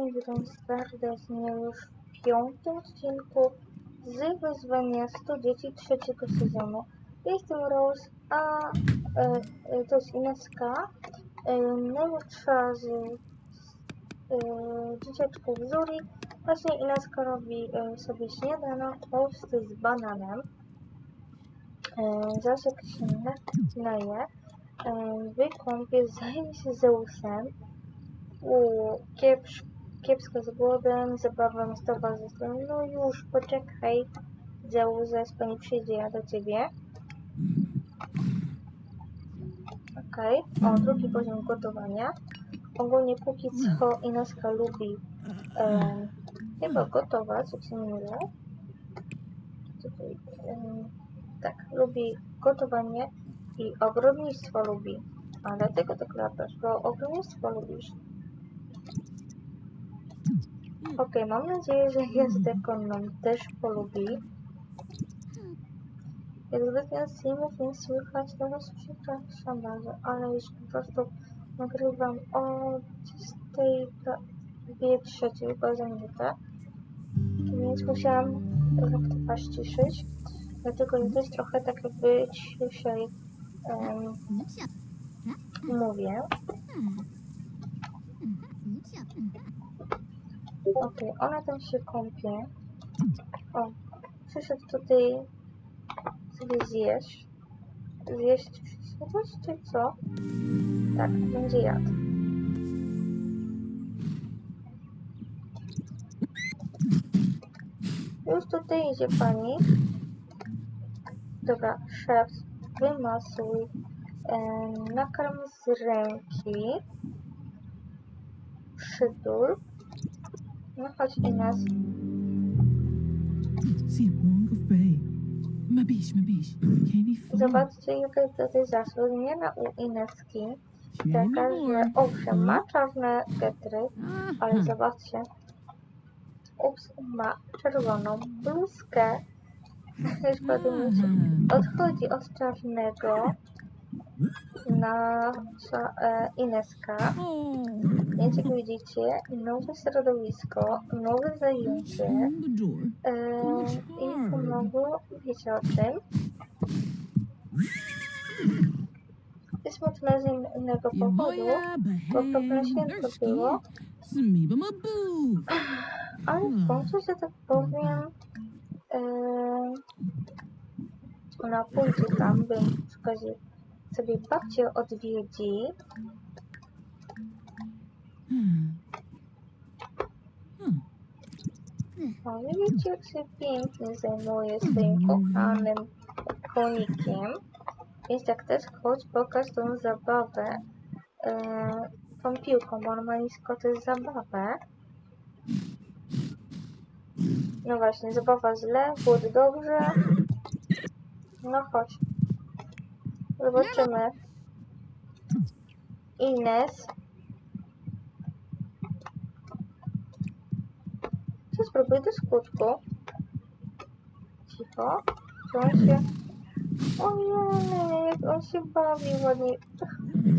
Cześć, witam serdecznie już w piątym odcinku z wyzwania 100 dzieci trzeciego sezonu. Jestem Rose, a e, e, to jest Ineska, e, najmłodsza z e, dzieciaczków Zuri. Właśnie Ineska robi e, sobie śniadano, toast z bananem. E, zaś jak się na- naje, e, wykąpie, zajmie się Zeusem. Uuu, kiepsz, kiepsko z głodem, zabawa z towarzystwem. No już, poczekaj. Zeus zaraz pani przyjdzie, ja do ciebie. Okej, o, drugi poziom gotowania. Ogólnie póki co Ineska lubi e, chyba gotować, jak się nie mylę. Tak, lubi gotowanie i ogrodnictwo lubi. A dlatego tak latasz, bo ogrodnictwo lubisz. Okej, mam nadzieję, że jazdę konną też polubi. Jak zwykle z filmów nie słychać, was przepraszam bardzo, ale już po prostu nagrywam o 23 bardzo minutę. Więc musiałam trochę ściszyć. Dlatego ja też trochę tak jakby ciszej em, mówię. Okej, ona tam się kąpie. O, przyszedł tutaj sobie zjeść. Zjeść coś, czy co? Tak, będzie jadł. Już tutaj idzie pani. Dobra, szef, wymasuj. Em, nakarm z ręki. Przytul. No chodź Ines. Si Wong. Mabish, mabish. Candy Fong. Zobaczcie jaka jest tutaj zasłonięta u Ineski. Taka, że owszem, ma czarne getry, ale zobaczcie. Ups, ma czerwoną bluzkę. Już podumycie. Odchodzi od czarnego na cza- e, Ineska. Więc jak widzicie, nowe środowisko, nowe zajęcie. E, I pomogło, wiecie o czym? Jest smutne z innego powodu, bo pewne święto było, ale w końcu, że tak powiem, e, ona pójdzie tam, by przy okazji sobie babcię odwiedzi. Hmm. Hmm. O, widzicie, jak się pięknie zajmuje swoim kochanym konikiem. Więc jak też chodź, pokaż tą zabawę e, tą piłką, bo on nisko też zabawę. No właśnie, zabawa źle, głód dobrze. No chodź. Zobaczymy. Ines. Co spróbuj do skutku. Cicho. Czy on się... Ojej, jak on się bawi ładnie. Zip Zabu.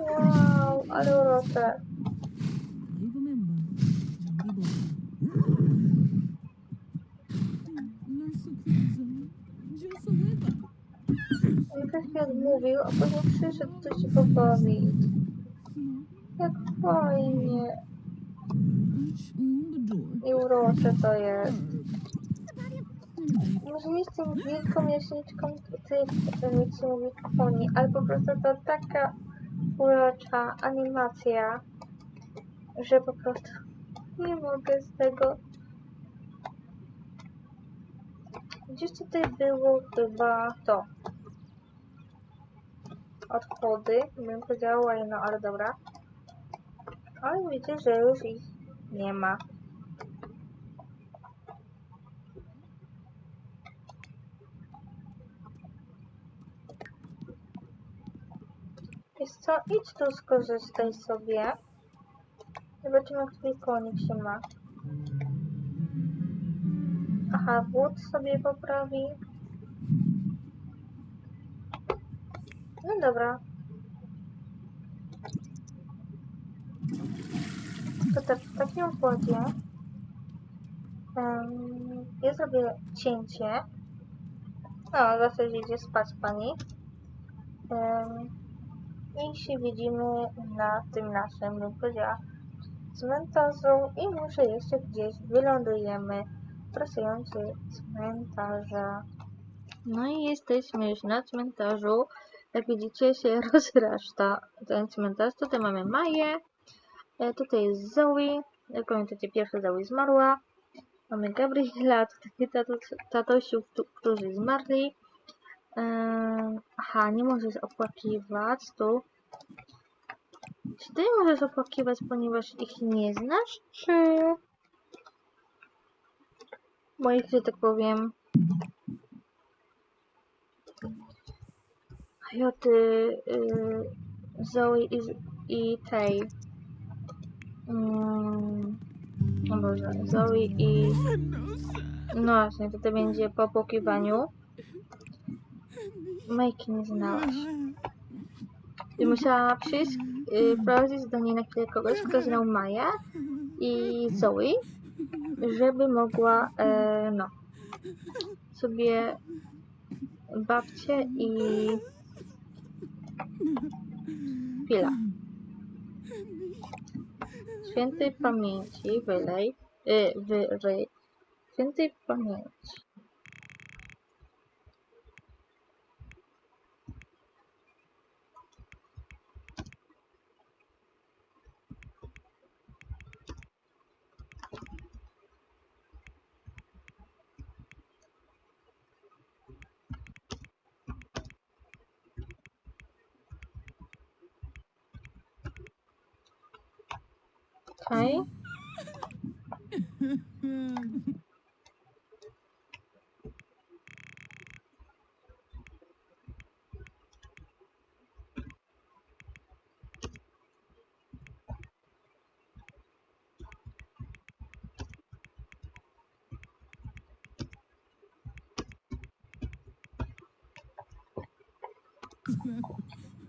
Wow, ale urocze. Jakoś mi odmówił, a potem przyszedł tu się pobawić. Jak fajnie i urocze to jest. Może nie jestem wielką mieszniczką tych, mówi koni, ale po prostu to taka urocza animacja, że po prostu nie mogę z tego. Gdzieś tutaj było chyba to. Odchody, bym powiedziała, no ale dobra. Ale widzę, że już ich nie ma. Wiesz co, idź tu skorzystaj sobie. Zobaczymy, twój konik się ma. Aha, wód sobie poprawi. No dobra. To tak, w takim układzie em, ja zrobię cięcie. No, zasadzie idzie spać pani. Em, I się widzimy na tym naszym, cmentarzu i może jeszcze gdzieś wylądujemy pracujący cmentarza. No i jesteśmy już na cmentarzu. Jak widzicie się rozrasta ten cmentarz. Tutaj mamy Maję. E, tutaj jest Zoe. Jak pamiętacie, pierwsza Zoe zmarła. Mamy Gabriela, tutaj tato, tatosiów, którzy zmarli. E, aha, nie możesz opłakiwać tu. Czy ty możesz opłakiwać, ponieważ ich nie znasz, czy... Moich, że tak powiem, Joty, y, Zoe i, i tej. Mm, o Boże, Zoe i. No właśnie, tutaj będzie po pokiwaniu. Majki nie znałaś. I musiała przyjść, y, wprowadzić do niej na chwilę kogoś, kto znał Maję i Zoe, żeby mogła, e, no, sobie babcię i chwila. Świętej pamięci wylej, y, wyryj. Świętej pamięci. Okej.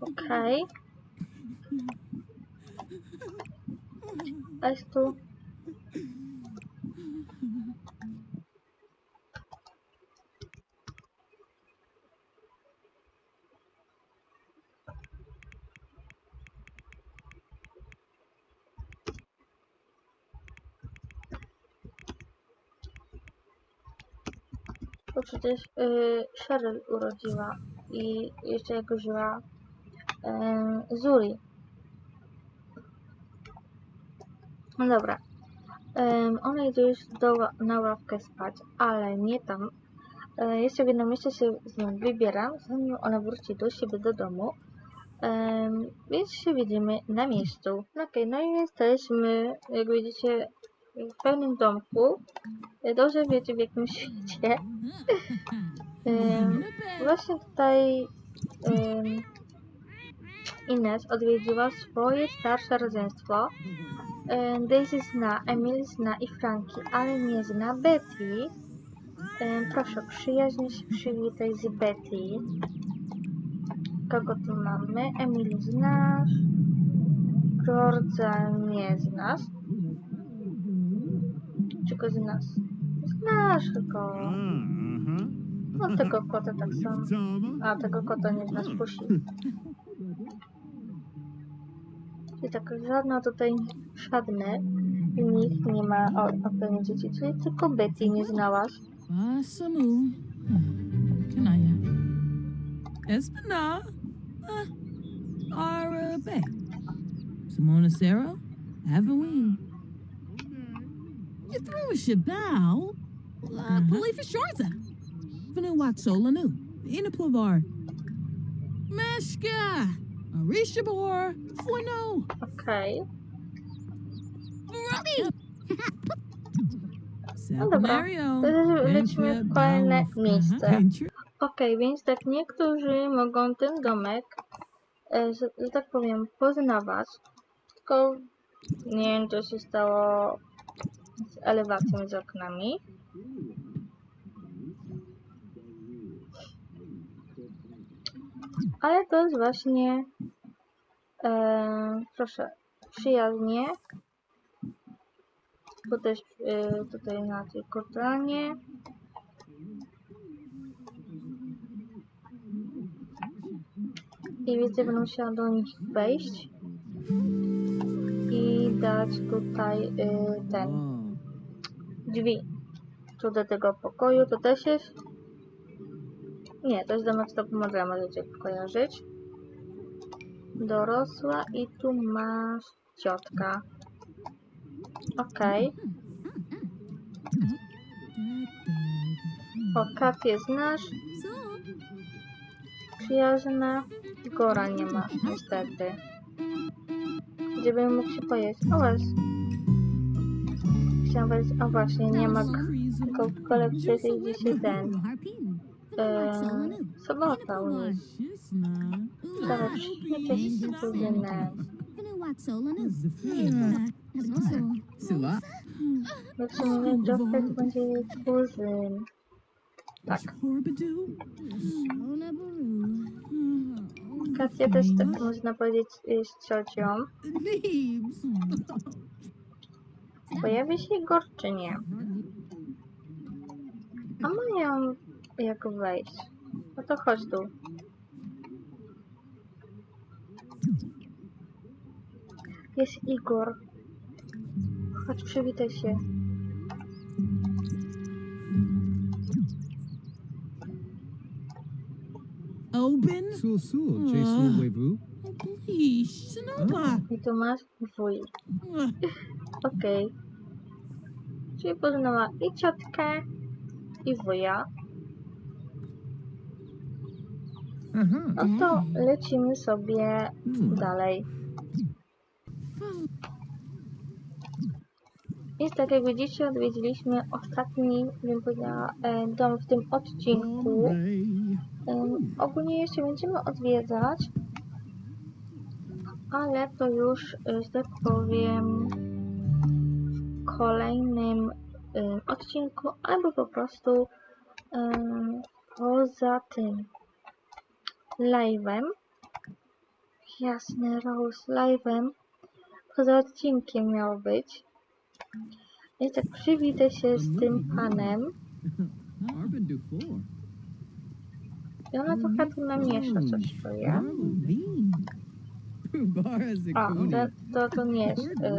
Okej. A jest tu. Bo przecież yy, Cheryl urodziła i jeszcze jak żyła yy, Zuri. No dobra. Em, ona idzie już do, na ławkę spać, ale nie tam. E, jeszcze w jedno miejsce się z nią wybieram, zanim ona wróci do siebie do domu. Em, więc się widzimy na miejscu. No Okej, no i jesteśmy, jak widzicie, w pełnym domku. Dobrze wiecie w jakim świecie. Em, właśnie tutaj em, Ines odwiedziła swoje starsze rodzeństwo. Daisy zna, Emily zna i Franki, ale nie zna Betty. Em, Proszę, przyjaźnie się przywitaj z Betty. Kogo tu mamy? Emily znasz. George'a nie znasz. Czy go znasz? Znasz go. No tego kota tak samo. A tego kota nie znasz pusi. I tak żadna tutaj żadne i nikt nie ma o, o pewnie dzieci, czyli tylko Betty nie znałaś. Basamu. Kanaya. Espina. Arabe. Simona Sarah. Avaween. You threw a shabal. Uh, Polifa Sharza. Vanu Watsolu. Inaplavar. Meshka. Arishabor. Fueno. Okej. No dobra. Le- lecimy w kolejne miejsce. Okej, więc tak niektórzy mogą ten domek, e, że, że tak powiem, poznawać, tylko nie wiem co się stało z elewacją z oknami. Ale to jest właśnie, e, proszę, przyjaznie. Tu też e, tutaj na tej kotlanie. I widzę, będę musiała do nich wejść i dać tutaj e, ten drzwi. Tu do tego pokoju to też jest. Nie, to jest domek stop modela, możecie kojarzyć. Dorosła i tu masz ciotka. Okej. O, kat jest nasz. Przyjazna. Gora nie ma, niestety. Gdzie bym mógł się pojeść? O, właśnie. Chciałam powiedzieć, o właśnie, nie ma tylko w kolekcji jest dzisiaj ten. E, sobota u nich. Z się mówi, Joffrey to będzie kuzyn. Tak. Katia też tak można powiedzieć jest ciocią. Pojawi się Igor? A mają jak wejść. No to chodź tu. Jest Igor. Chodź, przywitaj się. Open. Sul, Ah. Jason Webu. Please, Sonoma. I tu masz wuj. Okej. Czyli poznała i ciotkę, i wuja. No to lecimy sobie Hmm. dalej. I tak jak widzicie, odwiedziliśmy ostatni, bym powiedziała, e, dom w tym odcinku. Em, ogólnie jeszcze będziemy odwiedzać, ale to już, e, że tak powiem, w kolejnym odcinku, albo po prostu poza tym live'em, jasny Rose live'em, poza odcinkiem miało być. I tak się z tym panem. I ona trochę tu namiesza coś. Pubara A, to, to, to nie jest e.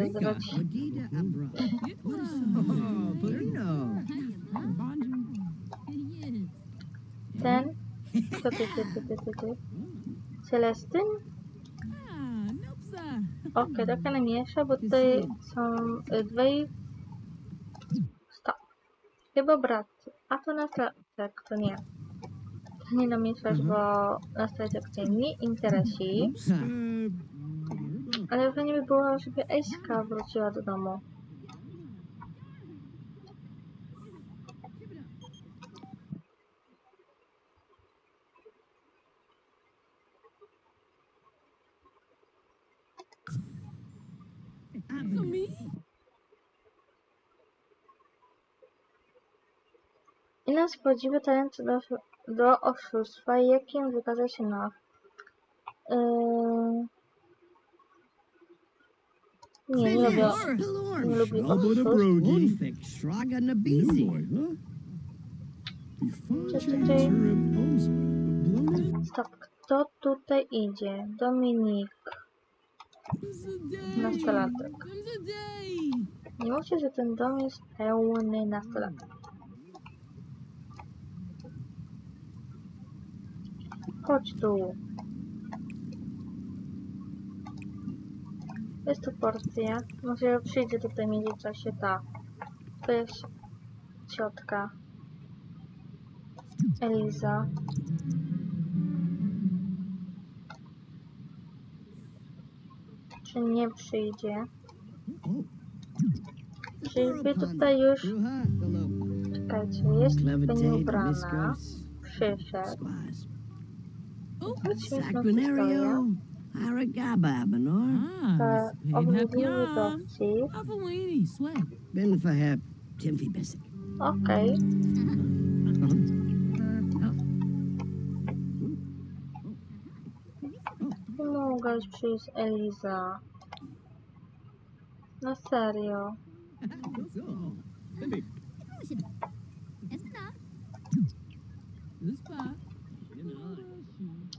Ten. Co ty, ty, ty, ty, ty, ty? Celestyn? Okej, trochę namiesza, bo tutaj są e. Stop. Chyba brat. A to nastatek, to nie. To nie namieszasz, bo nastatek cię nie interesuje. Ha. Ale fajnie by było, żeby Eśka wróciła do domu. Nas podziwu talent do, do oszustwa, jakim wykazał się Noah. Yy... Nie, nie lubię. Nie lubię oszustw. Stop, kto tutaj idzie? Dominik. Nastolatek. Nie mówcie, że ten dom jest pełny nastolatek. Chodź tu. Jest tu porcja. Może przyjdzie tutaj w międzyczasie ta. To jest ciotka. Eliza. Czy nie przyjdzie? Czyżby tutaj już... Czekajcie, jest Dave, ubrana. Przyszedł. Sacronario Aragababanor. Ah, Avni hep Have a Avni sweat. Ben Fahep Timfi Besik. Okay. No, guys, Eliza. Na serio. So,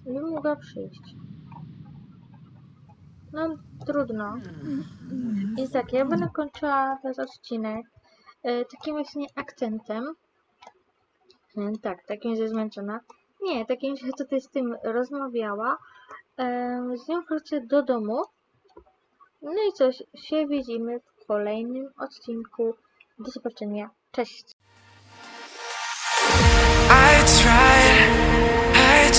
Nie mogła przyjść. No trudno. Więc tak, ja będę kończyła ten odcinek e, takim właśnie akcentem. E, tak, takim, że zmęczona. Nie, takim, że tutaj z tym rozmawiała. E, z nią wrócę do domu. No i coś, się widzimy w kolejnym odcinku. Do zobaczenia. Cześć!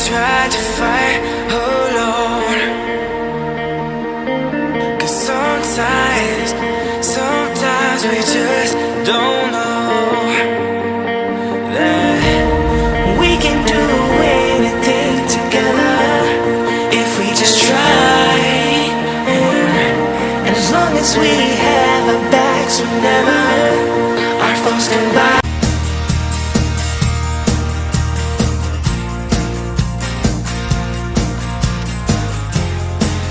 Tried, to fight alone. Cause sometimes, sometimes we just don't know that we can do anything together if we just try. And as long as we have our backs, whenever our foes come by.